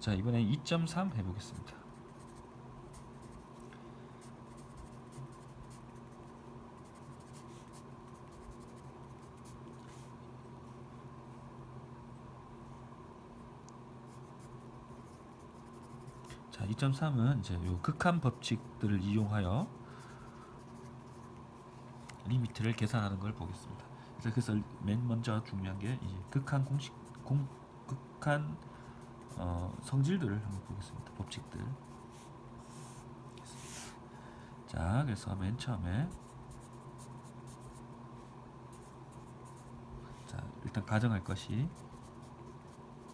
자 이번엔 2.3 해보겠습니다. 자 2.3은 이제 요 극한 법칙들을 이용하여 리미트를 계산하는 걸 보겠습니다. 그래서, 맨 먼저 중요한 게 극한 공식 공 극한 어, 성질들을 한번 보겠습니다. 법칙들. 자, 그래서 맨 처음에 자, 일단 가정할 것이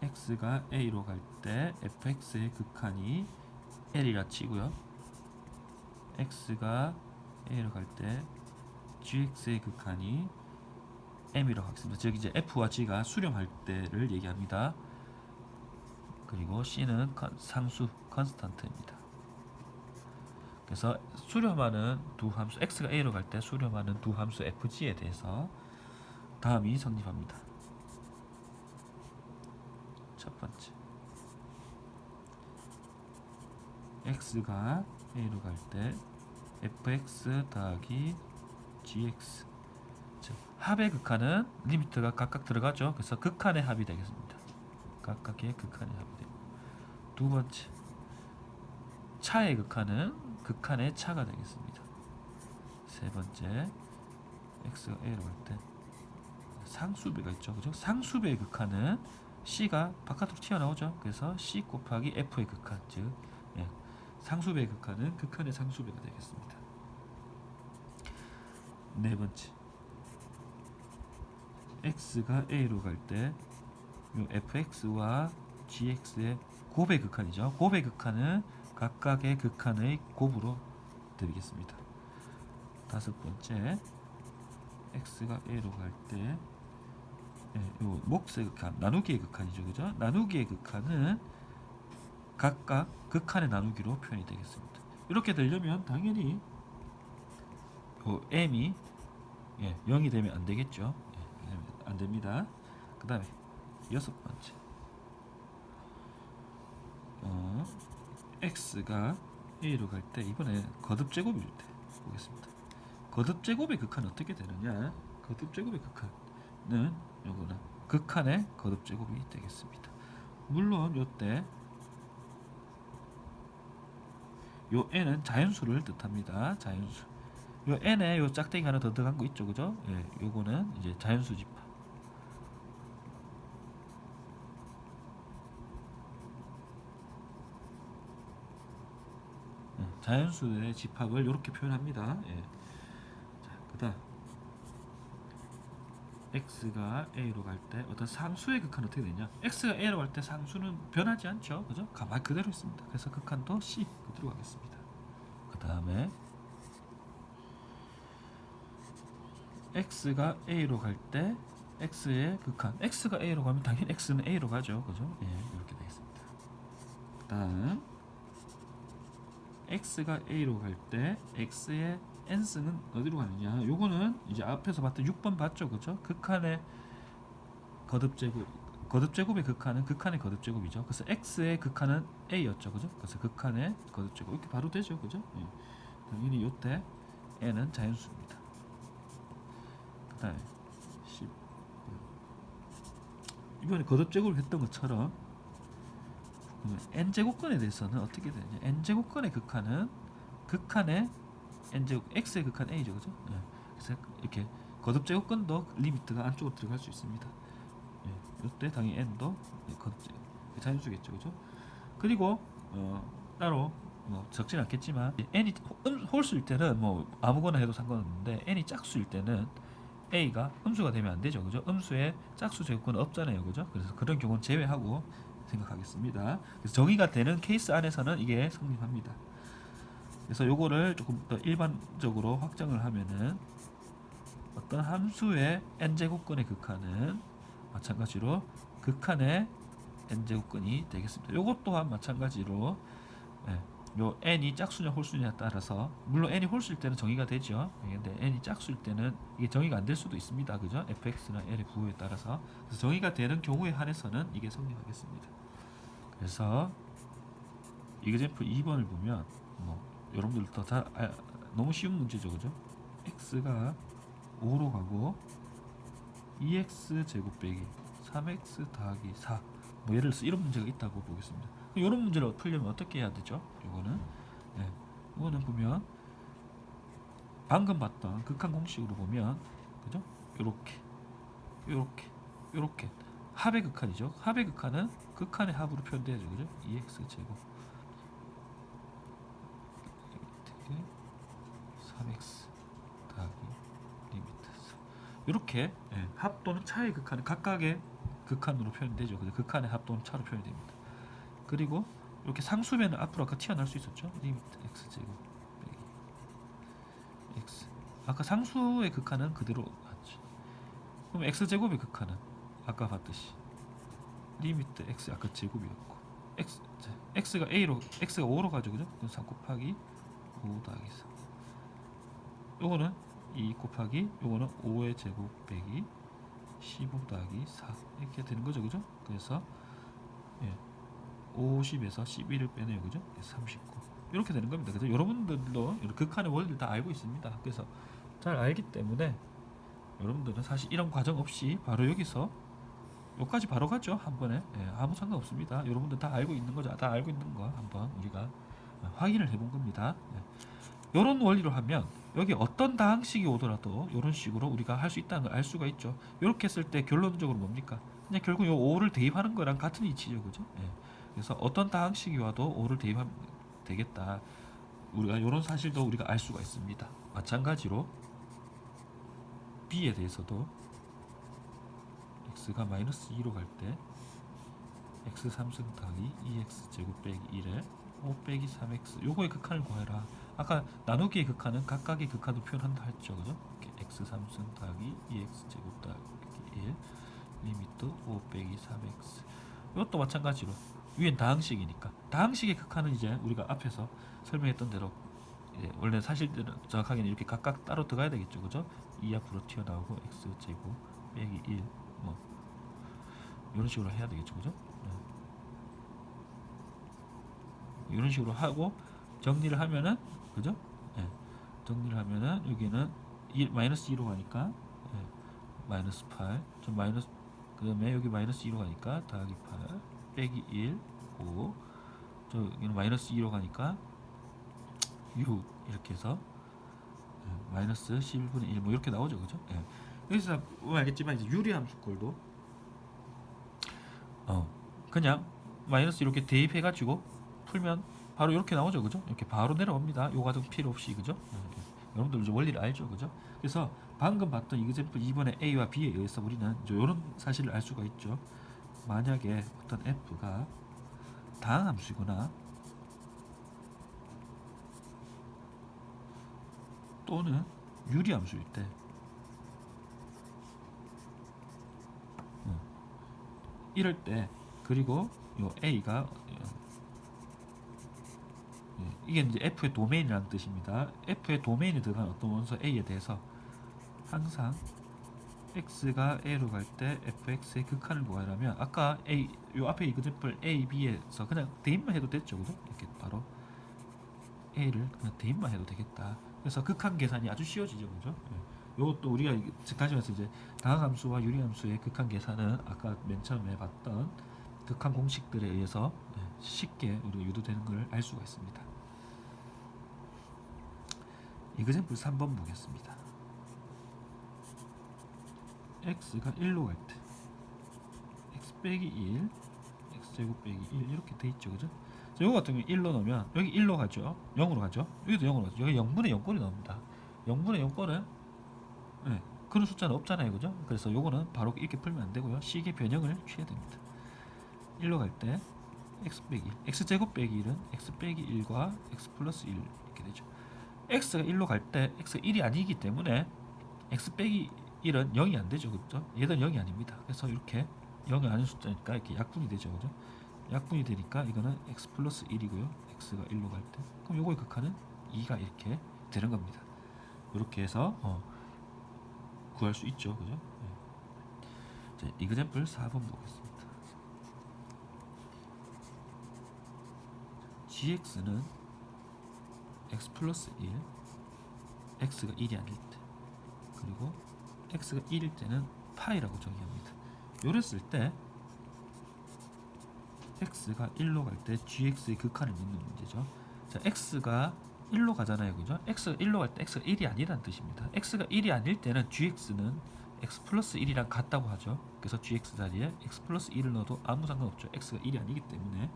x가 a로 갈 때 fx의 극한이 l이라 치고요. x가 a로 갈 때 gx의 극한이 m이라고 하겠습니다. 즉 이제 f와 g가 수렴할 때를 얘기합니다. 그리고 c는 컨- 상수 컨스탄트입니다. 그래서 수렴하는 두 함수 x가 a로 갈 때 수렴하는 두 함수 fg에 대해서 다음이 성립합니다. 첫 번째 x가 a로 갈 때 fx 더하기 gx 즉 합의 극한은 리미트가 각각 들어가죠. 그래서 극한의 합이 되겠습니다. 각각의 극한의 합이 되고 두 번째 차의 극한은 극한의 차가 되겠습니다. 세 번째 x가 a로 갈때 상수배가 있죠, 그죠? 상수배의 극한은 c가 바깥으로 튀어나오죠. 그래서 c 곱하기 f의 극한, 즉 예, 상수배의 극한은 극한의 상수배가 되겠습니다. 네 번째 x가 a로 갈때요 fx와 gx의 곱의 극한이죠. 곱의 극한은 각각의 극한의 곱으로 드리겠습니다. 다섯 번째 x가 a로 갈때 예, 요 몫의 극한, 나누기의 극한이죠, 그죠? 나누기의 극한은 각각 극한의 나누기로 표현이 되겠습니다. 이렇게 되려면 당연히 요 m이 예, 0이 되면 안 되겠죠. 예, 안 됩니다. 그 다음에 여섯 번째 어, x가 a로 갈 때 이번에 거듭 제곱일 때 보겠습니다. 거듭 제곱의 극한은 어떻게 되느냐? 거듭 제곱의 극한은 요거는 극한의 거듭 제곱이 되겠습니다. 물론 요때 요 n은 자연수를 뜻합니다. 자연수. 요 n에 요 짝대기 하나 더 들어간 거 있죠, 그죠? 예, 요거는 이제 자연수 집합. 예, 자연수의 집합을 이렇게 표현합니다. 예. 자, 그다음 x가 a로 갈 때 어떤 상수의 극한은 어떻게 되냐? x가 a로 갈 때 상수는 변하지 않죠, 그죠? 가만 그대로 있습니다. 그래서 극한도 c 그대로 가겠습니다. 그 다음에 x가 a로 갈 때 x의 극한 x가 a로 가면 당연히 x는 a로 가죠, 그죠? 예, 이렇게 되겠습니다. 그다음 x가 a로 갈 때 x의 n승은 어디로 가느냐? 요거는 이제 앞에서 봤던 6번 봤죠, 그죠? 극한의 거듭 제곱 거듭 제곱의 극한은 극한의 거듭 제곱이죠. 그래서 x의 극한은 a였죠, 그죠? 그래서 극한의 거듭 제곱 이렇게 바로 되죠, 그죠? 예. 당연히 요때 n은 자연수입니다. 그 다음에 10 이번에 거듭 제곱을 했던 것처럼 n 제곱근에 대해서는 어떻게 되냐? n 제곱근의 극한은 극한의 n 제곱 x의 극한 a죠, 그죠? 예. 그래서 이렇게 거듭 제곱근도 리미트가 안쪽으로 들어갈 수 있습니다. 예. 이때 당연히 n도 거듭 제곱 자연수겠죠, 그죠? 그리고 어, 따로 뭐 적진 않겠지만 n이 음- 홀수일 때는 뭐 아무거나 해도 상관없는데 n이 짝수일 때는 a가 음수가 되면 안 되죠, 그죠? 음수에 짝수 제곱근은 없잖아요, 그죠? 그래서 그런 경우는 제외하고 생각하겠습니다. 그래서 정의가 되는 케이스 안에서는 이게 성립합니다. 그래서 요거를 조금 더 일반적으로 확정을 하면은 어떤 함수의 n 제곱근의 극한은 마찬가지로 극한의 n 제곱근이 되겠습니다. 요것 또한 마찬가지로 예, 요 n이 짝수냐 홀수냐에 따라서 물론 n이 홀수일 때는 정의가 되죠. 예, 근데 n이 짝수일 때는 이게 정의가 안 될 수도 있습니다. 그죠? fx나 l의 부호에 따라서 그래서 정의가 되는 경우에 한해서는 이게 성립하겠습니다. 그래서 이그젠플 2번을 보면 뭐 여러분들도 다 아, 너무 쉬운 문제죠, 그죠? x가 5로 가고 2x 제곱 빼기 3x 더하기 4. 뭐 예를 들어서 이런 문제가 있다고 보겠습니다. 이런 문제를 풀려면 어떻게 해야 되죠? 이거는 네, 이거는 보면 방금 봤던 극한 공식으로 보면 그죠? 요렇게 요렇게 요렇게 합의 극한이죠. 합의 극한은 극한의 합으로 표현돼야죠. 그죠? 2x 제곱 이렇게 3x 더하기 리미트 4. 이렇게 예, 합 또는 차의 극한은 각각의 극한으로 표현되죠. 그죠? 극한의 합 또는 차로 표현됩니다. 그리고 이렇게 상수면은 앞으로 아까 튀어나올 수 있었죠. 리미트 x 제곱 빼기 x. 아까 상수의 극한은 그대로 맞죠. 그럼 x 제곱의 극한은 아까 봤듯이 리미트 x 아까 제곱이었고 x 자, x가 a로 x가 5로 가죠, 그죠? 그럼 3 곱하기 5 더하기 4. 요거는 2 곱하기 요거는 5의 제곱 빼기 15 더하기 4 이렇게 되는 거죠, 그죠? 그래서 예, 50에서 11을 빼내요, 그죠? 39 이렇게 되는 겁니다. 그래서 여러분들도 극한의 원리를 다 알고 있습니다. 그래서 잘 알기 때문에 여러분들은 사실 이런 과정 없이 바로 여기서 여기까지 바로 가죠 한 번에 예, 아무 상관 없습니다. 여러분들 다 알고 있는 거죠. 다 알고 있는 거 한번 우리가 확인을 해본 겁니다. 예. 이런 원리로 하면 여기 어떤 다항식이 오더라도 이런 식으로 우리가 할 수 있다는 걸 알 수가 있죠. 이렇게 했을 때 결론적으로 뭡니까? 그냥 결국 요 5를 대입하는 거랑 같은 이치죠, 그죠? 예. 그래서 어떤 다항식이 와도 5를 대입하면 되겠다. 우리가 이런 사실도 우리가 알 수가 있습니다. 마찬가지로 b에 대해서도 x가 마이너스 2로 갈 때 x 3승 더하기 2x 제곱 빼기 1에 5 빼기 3x 요거의 극한을 구해라. 아까 나누기의 극한은 각각의 극한으로 표현한다 했죠, 그죠? x 3승 더하기 2x 제곱 더하기 1 리미트 5 빼기 3x 이것도 마찬가지로 위엔 다항식이니까 다항식의 극한은 이제 우리가 앞에서 설명했던 대로 이제 원래 사실들은 정확하게는 이렇게 각각 따로 들어가야 되겠죠, 그죠? 2 앞으로 튀어나오고 x 제곱 빼기 1 뭐 이런 식으로 해야 되겠죠, 그죠? 네. 이런 식으로 하고 정리를 하면은 그죠? 예. 정리를 하면은 여기는 1, 마이너스 2로 가니까 예. 마이너스 8, 저 마이너스 그 다음에 여기 마이너스 2로 가니까 더하기 8 빼기 1, 5, 저 여기는 마이너스 2로 가니까 6 이렇게 해서 예. 마이너스 11분의 1 뭐 이렇게 나오죠, 그죠? 예. 여기서 보면 알겠지만 이제 유리함수 꼴도 어 그냥 마이너스 이렇게 대입해 가지고 풀면 바로 이렇게 나오죠, 그죠? 이렇게 바로 내려옵니다. 요 과정 필요 없이, 그죠? 이렇게. 여러분들 이제 원리를 알죠, 그죠? 그래서 방금 봤던 이그젠플 2번의 A와 B에 의해서 우리는 이제 이런 사실을 알 수가 있죠. 만약에 어떤 F가 다항함수이거나 또는 유리함수일 때 이럴 때 그리고 요 A가 예, 이게 이제 F의 도메인이라는 뜻입니다. F의 도메인에 들어간 어떤 원소 A에 대해서 항상 x가 a로 갈 때 fx의 극한을 구하려면 아까 a 요 앞에 이그젠플 a, b에서 그냥 대입만 해도 됐죠, 그죠? 이렇게 바로 a를 그냥 대입만 해도 되겠다. 그래서 극한 계산이 아주 쉬워지죠, 그죠? 예. 요것도 우리가 이게 다시 말해서 이제 다항함수와 유리함수의 극한 계산은 아까 맨 처음에 봤던 극한 공식들에 의해서 예, 쉽게 우리가 유도되는 걸 알 수가 있습니다. 이그젠플 3번 보겠습니다. x가 1로 갈 때 x 빼기 1 x 제곱 빼기 1 이렇게 돼 있죠 그죠? 자, 요거 같은 경우 1로 넣으면 여기 1로 가죠 0으로 가죠 여기도 0으로 가죠 여기 0분의 0꼴이 나옵니다 0분의 0꼴은 네, 그런 숫자는 없잖아요 그죠? 그래서 요거는 바로 이렇게 풀면 안 되고요 식의 변형을 취해야 됩니다 1로 갈 때 x 빼기 1 x 제곱 빼기 1은 x 빼기 1과 x 플러스 1 이렇게 되죠 x가 1로 갈 때 x가 1이 아니기 때문에 x 빼기 1은 0이 안 되죠. 그죠? 얘는 0이 아닙니다. 그래서 이렇게 0이 아닌 숫자니까 이렇게 약분이 되죠. 그죠? 약분이 되니까 이거는 x 플러스 1이고요. x가 1로 갈 때. 그럼 요거의 극한은 2가 이렇게 되는 겁니다. 이렇게 해서 어, 구할 수 있죠. 그죠? 네. 자, 이그젠플 4번 보겠습니다. gx는 x 플러스 1 x가 1이 아닐 때 그리고 x가 1일 때는 파이라고 정의합니다. 요랬을 때 x가 1로 갈 때 gx의 극한을 묻는 문제죠. 자, x가 1로 가잖아요. 그죠? x가 1로 갈 때 x가 1이 아니라는 뜻입니다. x가 1이 아닐 때는 gx는 x 플러스 1이랑 같다고 하죠. 그래서 gx 자리에 x 플러스 1을 넣어도 아무 상관없죠. x가 1이 아니기 때문에.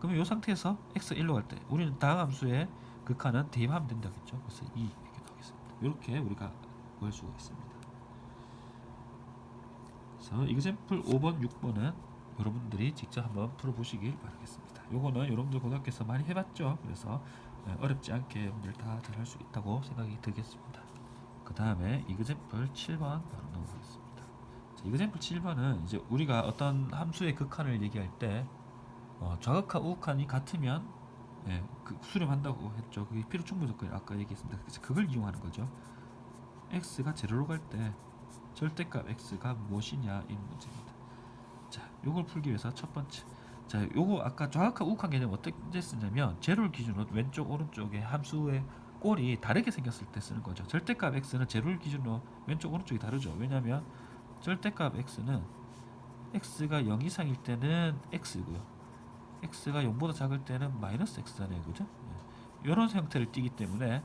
그러면 이 상태에서 x 1로 갈 때 우리는 다음 함수의 극한은 대입하면 된다겠죠. 그래서 2 이렇게 나오겠습니다. 이렇게 우리가 구할 수가 있습니다. 그래서 이그샘플 5번, 6번은 여러분들이 직접 한번 풀어보시길 바라겠습니다. 요거는 여러분들 고등학교에서 많이 해봤죠. 그래서 예, 어렵지 않게 여러분들 다 잘 할 수 있다고 생각이 들겠습니다. 그 다음에 이그샘플 7번 바로 넘어가겠습니다. 자, 이그샘플 7번은 이제 우리가 어떤 함수의 극한을 얘기할 때 어, 좌극한 우극한이 같으면 예, 그 수렴한다고 했죠. 그게 필요 충분 조건이 아까 얘기했습니다. 그래서 그걸 이용하는 거죠. x가 제로로 갈 때 절대값 x가 무엇이냐 이 문제입니다. 자, 요걸 풀기 위해서 첫 번째. 자, 요거 아까 좌극한 우극한 개념 어떻게 쓰냐면 제로를 기준으로 왼쪽 오른쪽에 함수의 꼴이 다르게 생겼을 때 쓰는 거죠. 절대값 x는 제로를 기준으로 왼쪽 오른쪽이 다르죠. 왜냐하면 절대값 x는 x가 0 이상일 때는 x고요. x가 0보다 작을 때는 마이너스 x잖아요. 그죠? 이런 형태를 띠기 때문에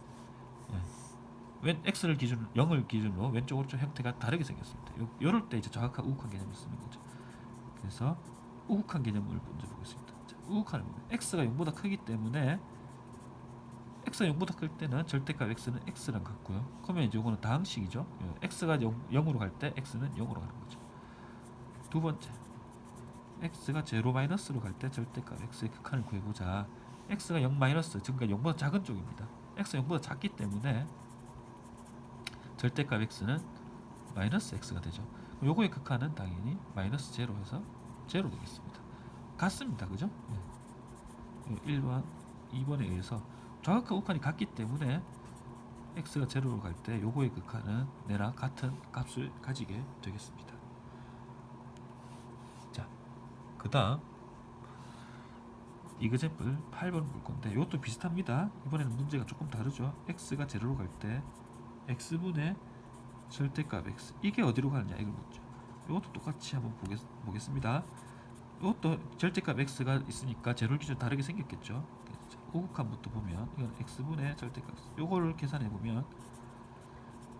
예. 왼 x를 기준 0을 기준으로 왼쪽 오른쪽 형태가 다르게 생겼습니다. 요, 요럴 때 이제 정확한 우극한 개념을 쓰는 거죠. 그래서 우극한 개념을 먼저 보겠습니다. 자, 우극한을 보면 x가 0보다 크기 때문에 x가 0보다 클 때는 절대값 x는 x랑 같고요. 그러면 이제 이거는 다항식이죠. 예, x가 0, 0으로 갈 때 x는 0으로 가는 거죠. 두 번째 x가 0 마이너스로 갈 때 절대값 x의 극한을 구해보자. x가 0 마이너스 즉 그러니까 0보다 작은 쪽입니다. x가 0보다 작기 때문에 절대값 x는 마이너스 x가 되죠. 요거의 극한은 당연히 마이너스 제로에서 제로 되겠습니다. 같습니다. 그죠? 예. 1번, 2번에 의해서 좌극한 우극한이 같기 때문에 x가 제로로 갈 때 요거의 극한은 내랑 같은 값을 가지게 되겠습니다. 자, 그 다음 이그샘플 8번 볼 건데 이것도 비슷합니다. 이번에는 문제가 조금 다르죠. x가 제로로 갈 때 x분의 절대값 x 이게 어디로 가느냐 이걸 묻죠. 이것도 똑같이 한번 보겠, 보겠습니다. 이것도 절대값 x가 있으니까 제로 기준 다르게 생겼겠죠. 자, 우극한부터 보면 이건 x분의 절대값 요거를 계산해 보면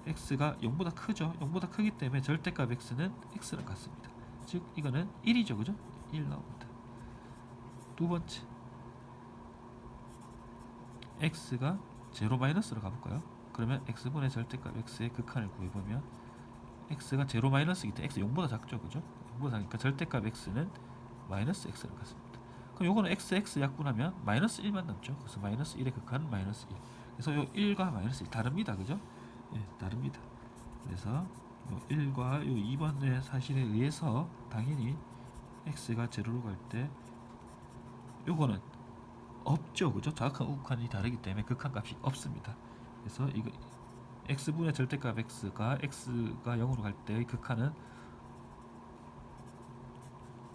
x가 0보다 크죠. 0보다 크기 때문에 절대값 x는 x랑 같습니다. 즉 이거는 1이죠. 그죠? 1 나옵니다. 두 번째 x가 제로 마이너스로 가볼까요? 그러면 x분의 절대값 x의 극한을 구해보면 x가 제로 마이너스이기 때문에 x 0보다 작죠. 그죠? 0보다 작으니까 절대값 x는 마이너스 x랑 같습니다. 그럼 요거는 x, x 약분하면 마이너스 1만 남죠. 그래서 마이너스 1의 극한 마이너스 1. 그래서 요 1과 마이너스 1 다릅니다. 그죠? 예, 다릅니다. 그래서 요 1과 요 2번의 사실에 의해서 당연히 x가 제로로 갈 때 요거는 없죠. 그죠? 정확한 우극한이 다르기 때문에 극한 값이 없습니다. 그래서 이거 x분의 절대값 x가 x가 0으로 갈 때의 극한은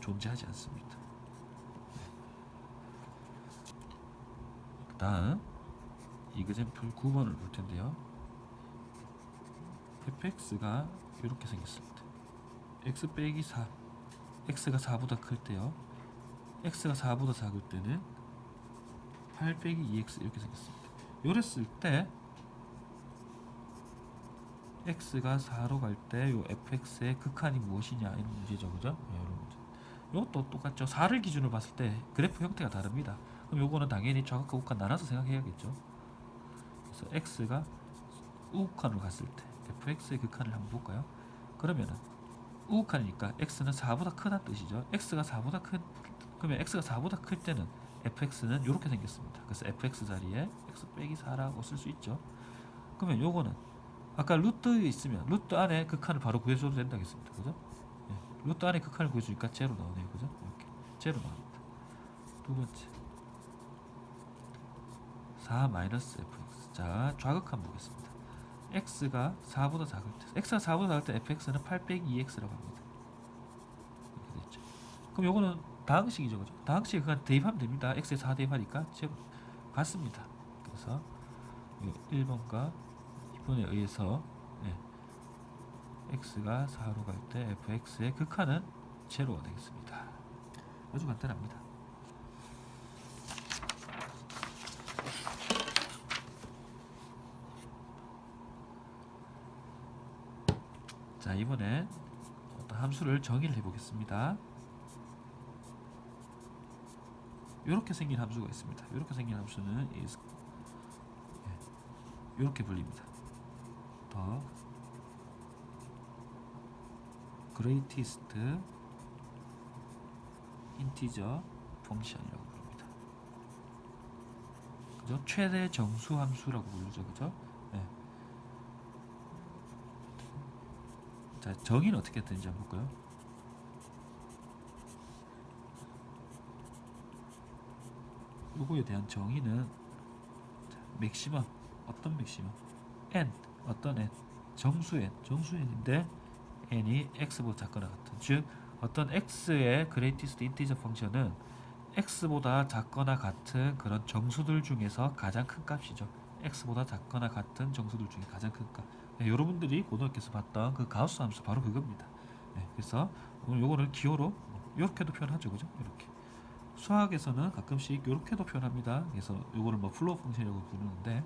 존재하지 않습니다. 다음 이그샘플 9번을 볼 텐데요. fx가 이렇게 생겼습니다. x 빼기 4 x가 4보다 클 때요. x가 4보다 작을 때는 8 빼기 2x 이렇게 생겼습니다. 요랬을 때 x가 4로 갈 때 요 fx의 극한이 무엇이냐 이런 문제죠. 그죠? 네, 이런 문제. 이것도 똑같죠. 4를 기준으로 봤을 때 그래프 형태가 다릅니다. 그럼 요거는 당연히 좌극과 우극한 나눠서 생각해야겠죠. 그래서 x가 우극한으로 갔을 때 fx의 극한을 한번 볼까요? 그러면은 우극한이니까 x는 4보다 크다는 뜻이죠. x가 4보다 큰 그러면 x가 4보다 클 때는 fx는 이렇게 생겼습니다. 그래서 fx 자리에 x 빼기 4라고 쓸 수 있죠. 그러면 요거는 아까 루트에 있으면 루트 안에 극한을 바로 구해줘도 된다겠습니다. 그죠? 예, 루트 안에 극한을 구해주니까 제로 나오네요. 그죠? 이렇게 제로 나옵니다. 두 번째 4 마이너스 fx 자 좌극한 보겠습니다. x가 4보다 작을 때 x가 4보다 작을 때 fx는 8 빼기 2x라고 합니다. 이렇게 됐죠. 그럼 요거는 다항식이죠, 그죠? 다항식 그냥 대입하면 됩니다. x에 4 대입하니까 제로 같습니다. 그래서 1번과 2번에 의해서 예, x가 4로 갈 때 fx의 극한은 제로가 되겠습니다. 아주 간단합니다. 자 이번엔 어떤 함수를 정의를 해보겠습니다. 이렇게 생긴 함수가 있습니다. 이렇게 생긴 함수는 이렇게 불립니다. 더 greatest integer function이라고 부릅니다. 그죠? 최대 정수 함수라고 부르죠, 그죠? 네. 자 정의는 어떻게 되는지 한번 볼까요? 요거에 대한 정의는 자, 맥시멈 어떤 맥시멈 n 어떤 n 정수 n 정수 n인데 n이 x보다 작거나 같은 즉 어떤 x의 greatest integer 펑션은 x보다 작거나 같은 그런 정수들 중에서 가장 큰 값이죠. x보다 작거나 같은 정수들 중에 가장 큰 값. 네, 여러분들이 고등학교에서 봤던 그 가우스 함수 바로 그겁니다. 네, 그래서 오늘 요거를 기호로 이렇게도 표현하죠, 그죠? 이렇게. 수학에서는 가끔씩 이렇게도 표현합니다. 그래서 요거를 뭐 플로우 펑션이라고 부르는데,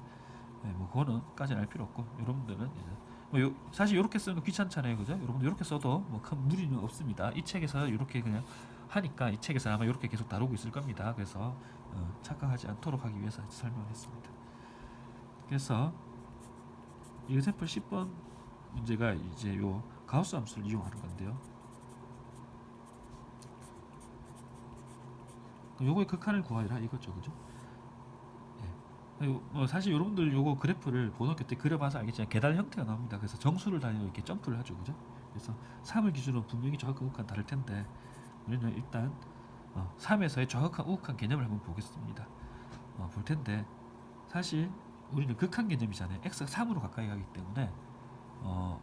네, 뭐 그거는까지는 알 필요 없고, 여러분들은 이제 뭐 요, 사실 이렇게 쓰는 거 귀찮잖아요, 그죠? 여러분들 이렇게 써도 뭐 큰 무리는 없습니다. 이 책에서 이렇게 그냥 하니까 이 책에서 아마 이렇게 계속 다루고 있을 겁니다. 그래서 어, 착각하지 않도록 하기 위해서 설명을 했습니다. 그래서 example 10번 문제가 이제 요 가우스 함수를 이용하는 건데요. 요거의 극한을 구하라 이거죠, 그죠? 뭐 사실 여러분들 요거 그래프를 고등학교 때 그려봐서 알겠지만 계단 형태가 나옵니다. 그래서 정수를 다니고 이렇게 점프를 하죠, 그죠? 그래서 3을 기준으로 분명히 정확한 우극한 다를 텐데 우리는 일단 어, 3에서의 정확한 우극한 개념을 한번 보겠습니다. 어, 볼 텐데 사실 우리는 극한 개념이잖아요. x가 3으로 가까이 가기 때문에 어,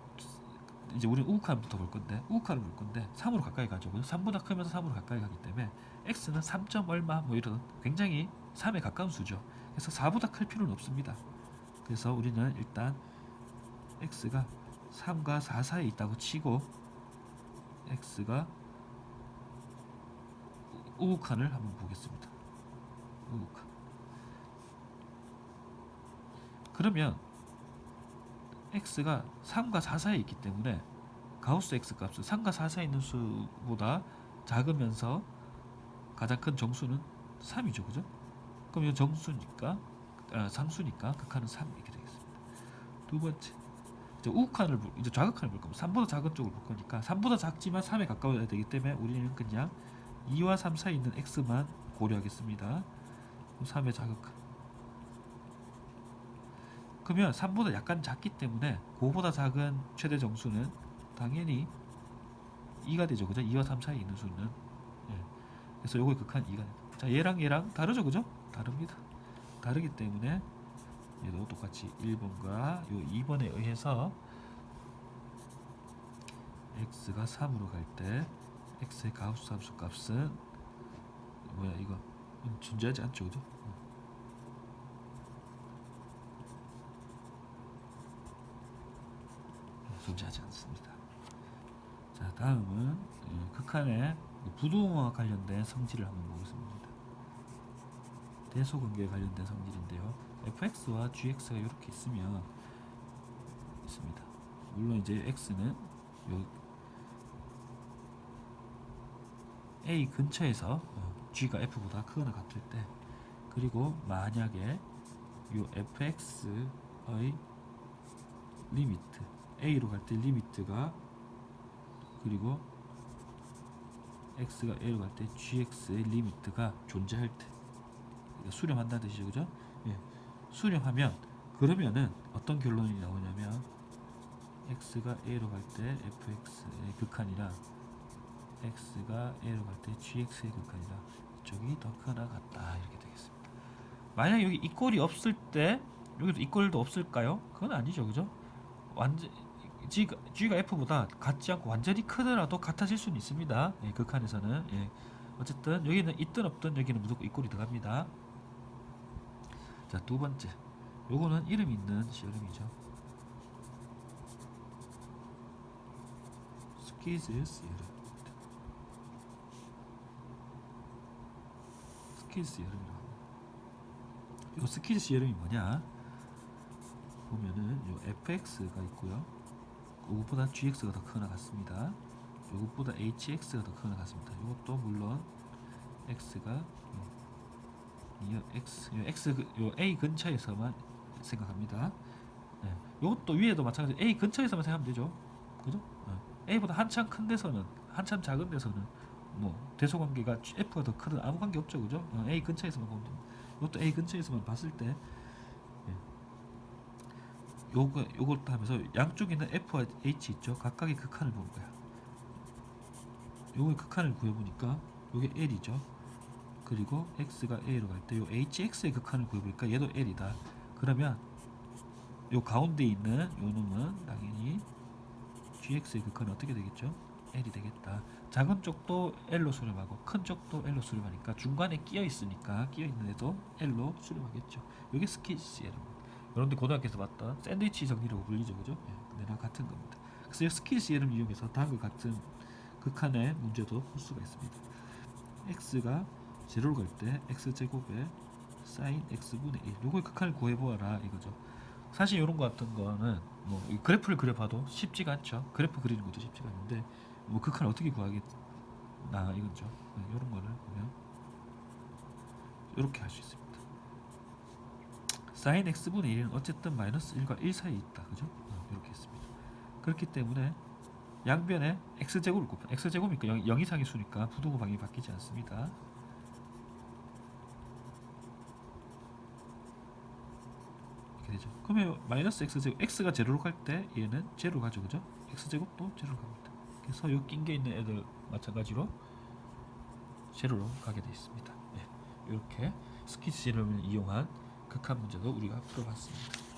이제 우리는 우극한부터 볼 건데 우극한을 볼 건데 3으로 가까이 가죠. 3보다 크면서 3으로 가까이 가기 때문에 x는 3점 얼마 뭐 이런 굉장히 3에 가까운 수죠. 그래서 4보다 클 필요는 없습니다. 그래서 우리는 일단 x가 3과 4 사이에 있다고 치고 x가 우극한을 한번 보겠습니다. 우극한. 그러면 x가 3과 4 사이에 있기 때문에 가우스 x 값은 3과 4 사이에 있는 수보다 작으면서 가장 큰 정수는 3이죠, 그죠? 그럼 이 정수니까 아, 상수니까 극한은 3 이렇게 되겠습니다. 두 번째, 이제 우극한을 볼- 이제 좌극한을 볼 겁니다. 3보다 작은 쪽을 볼 거니까 3보다 작지만 3에 가까워야 되기 때문에 우리는 그냥 2와 3 사이에 있는 x만 고려하겠습니다. 3의 자극한. 그러면 3보다 약간 작기 때문에 그보다 작은 최대 정수는 당연히 2가 되죠. 그죠? 2와 3 사이에 있는 수는. 예. 그래서 요거의 극한 2가 됩니다. 자, 얘랑 얘랑 다르죠. 그죠? 다릅니다. 다르기 때문에 얘도 똑같이 1번과 요 2번에 의해서 x가 3으로 갈 때 x의 가우스 함수 값은 뭐야 이거 음, 존재하지 않죠. 그죠? 존재하지 않습니다. 자 다음은 어, 극한의 부동화 관련된 성질을 한번 보겠습니다. 대소관계에 관련된 성질인데요. fx와 gx가 이렇게 있으면 있습니다. 물론 이제 x는 요 a 근처에서 어, g가 f보다 크거나 같을 때 그리고 만약에 요 fx의 리미트 a로 갈 때 리미트가 그리고 x가 a로 갈 때 gx의 리미트가 존재할 때 수렴한다는 뜻이죠 그죠? 예. 수렴하면 그러면은 어떤 결론이 나오냐면 x가 a로 갈 때 fx의 극한이라 x가 a로 갈 때 gx의 극한이라 이쪽이 더 크나 같다 이렇게 되겠습니다. 만약 여기 이꼴이 없을 때 여기도 이꼴도 없을까요? 그건 아니죠, 그죠? 완전 g가, g가 f보다 같지 않고 완전히 크더라도 같아질 수는 있습니다. 예, 극한에서는 예, 어쨌든 여기는 있든 없든 여기는 무조건 이꼴이 들어갑니다. 자 두 번째, 요거는 이름 있는 시어름이죠. 스키즈 시어름. 스키즈. 합니다. 요 스키즈 시어름이 뭐냐? 보면은 요 fx가 있고요. 요것보다 gx가 더 크거나 같습니다. 요것보다 hx가 더 크거나 같습니다. 요것도 물론 x가 이 x 요 x a 근처에서만 생각합니다. 네. 요것도 위에도 마찬가지 a 근처에서만 생각하면 되죠. 그죠? 어. a보다 한참 큰 데서는 한참 작은 데서는 뭐 대소 관계가 f가 더 크든 아무 관계 없죠, 그죠? 어, a 근처에서만 보면 됩니다. 이것도 a 근처에서만 봤을 때 요거 요것도 하면서 양쪽에 있는 F와 H 있죠. 각각의 극한을 보는 거야. 요거의 극한을 구해 보니까 요게 L이죠. 그리고 X가 A로 갈 때 요 HX의 극한을 구해 보니까 얘도 L이다. 그러면 요 가운데 있는 요 놈은 당연히 GX의 극한은 어떻게 되겠죠? L이 되겠다. 작은 쪽도 L로 수렴하고 큰 쪽도 L로 수렴하니까 중간에 끼어 있으니까 끼어 있는 애도 L로 수렴하겠죠. 요게 스키시에라고 여러분들 고등학교에서 봤던 샌드위치 정리라고 불리죠, 그죠? 예, 근데 나 같은 겁니다. 그래서 이 스킬 CL을 이용해서 다음과 같은 극한의 문제도 풀 수가 있습니다. x가 제로로 갈때 x 제곱에 sin x분의 1. 요거의 극한을 구해 보아라 이거죠. 사실 이런 거 같은 거는 뭐이 그래프를 그려봐도 쉽지가 않죠. 그래프 그리는 것도 쉽지가 않은데 뭐 극한을 어떻게 구하겠나 이거죠. 이런 거를 보면 이렇게 할 수 있습니다. sin x분의 1은 어쨌든 마이너스 1과 1 사이에 있다. 그죠? 어, 이렇게 했습니다. 그렇기 때문에 양변에 x제곱을 곱하 x제곱이니까 0, 0 이상의 수니까 부등호 방이 바뀌지 않습니다. 이렇게 되죠. 그러면 마이너스 x제곱 x가 제로로 갈 때 얘는 제로 가죠. 그죠? x제곱도 제로로 갑니다. 그래서 요낀게 있는 애들 마찬가지로 제로로 가게 되어 있습니다. 네, 이렇게 스키치를 이용한 극한 문제도 우리가 풀어봤습니다.